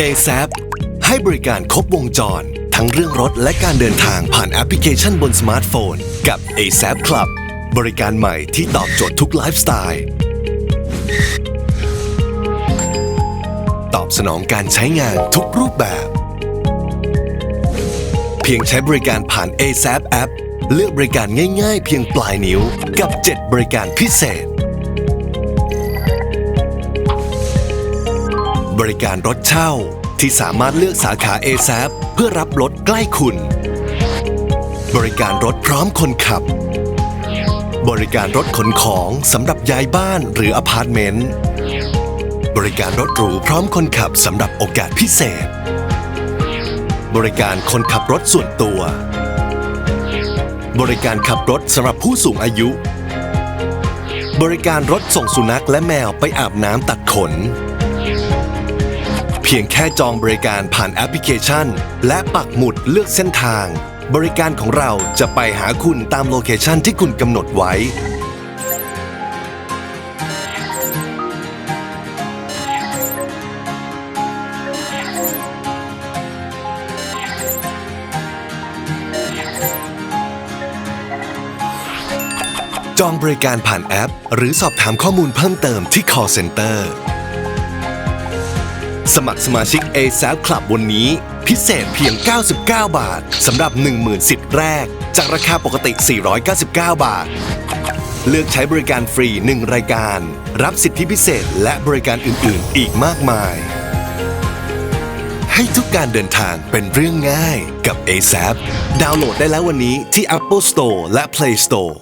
ASAP ให้บริการครบวงจร ทั้งเรื่องรถและการเดินทางผ่านแอปพลิเคชันบนสมาร์ทโฟน กับ ASAP Club บริการใหม่ที่ตอบโจทย์ทุกไลฟ์สไตล์ตอบสนองการใช้งานทุกรูปแบบ เพียงใช้บริการผ่าน ASAP App เลือกบริการง่ายๆ เพียงปลายนิ้ว กับ 7 บริการพิเศษ บริการรถเช่า ที่สามารถเลือกสาขา ASAP เพื่อรับรถใกล้คุณ บริการรถพร้อมคนขับ บริการรถขนของสำหรับย้ายบ้านหรืออพาร์ตเมนต์ บริการรถหรูพร้อมคนขับสำหรับโอกาสพิเศษ บริการคนขับรถส่วนตัว บริการขับรถสำหรับผู้สูงอายุบริการรถส่งสุนัขและแมวไปอาบน้ำตัดขน เพียงแค่จองบริการผ่านแอปพลิเคชัน และปักหมุดเลือกเส้นทาง บริการของเราจะไปหาคุณตามโลเคชันที่คุณกำหนดไว้ จองบริการผ่านแอป หรือสอบถามข้อมูลเพิ่มเติมที่ call center สมัครสมาชิก ASAP Club วันนี้ พิเศษเพียง 99 บาทสำหรับ 10,000สิทธิ์แรก จากราคาปกติ 499 บาท เลือกใช้บริการฟรี 1 รายการ รับสิทธิพิเศษและบริการอื่น ๆ อีกมากมาย ให้ทุกการเดินทางเป็นเรื่องง่ายกับ ASAP ดาวน์โหลดได้แล้ววันนี้ที่ Apple Store และ Play Store